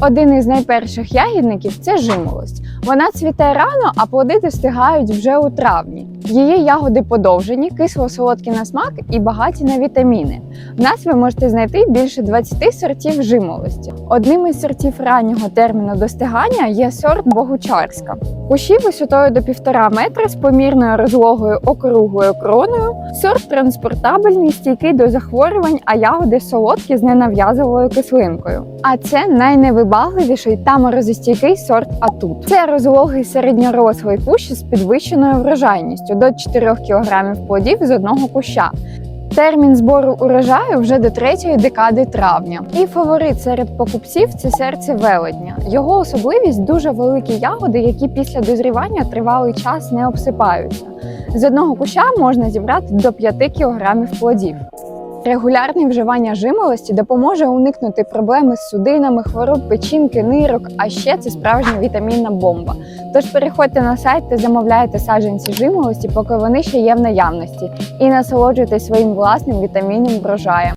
Один із найперших ягідників це жимолость. Вона цвіте рано, а плодити встигають вже у травні. Її ягоди подовжені, кисло-солодкі на смак і багаті на вітаміни. В нас ви можете знайти більше 20 сортів жимолості. Одним із сортів раннього терміну достигання є сорт Богучарська. Кущі висотою до 1,5 метра з помірною розлогою округлою кроною. Сорт транспортабельний, стійкий до захворювань, а ягоди солодкі з ненав'язовою кислинкою. А це найневибагливіший та морозостійкий сорт Атут. Це розлогий середньорослий кущ з підвищеною врожайністю до 4 кг плодів з одного куща. Термін збору урожаю вже до третьої декади травня. І фаворит серед покупців це серце велетня. Його особливість дуже великі ягоди, які після дозрівання тривалий час не обсипаються. З одного куща можна зібрати до 5 кг плодів. Регулярне вживання жимолості допоможе уникнути проблеми з судинами, хвороб печінки, нирок, а ще це справжня вітамінна бомба. Тож переходьте на сайт та замовляйте саджанці жимолості, поки вони ще є в наявності, і насолоджуйтесь своїм власним вітамінним врожаєм.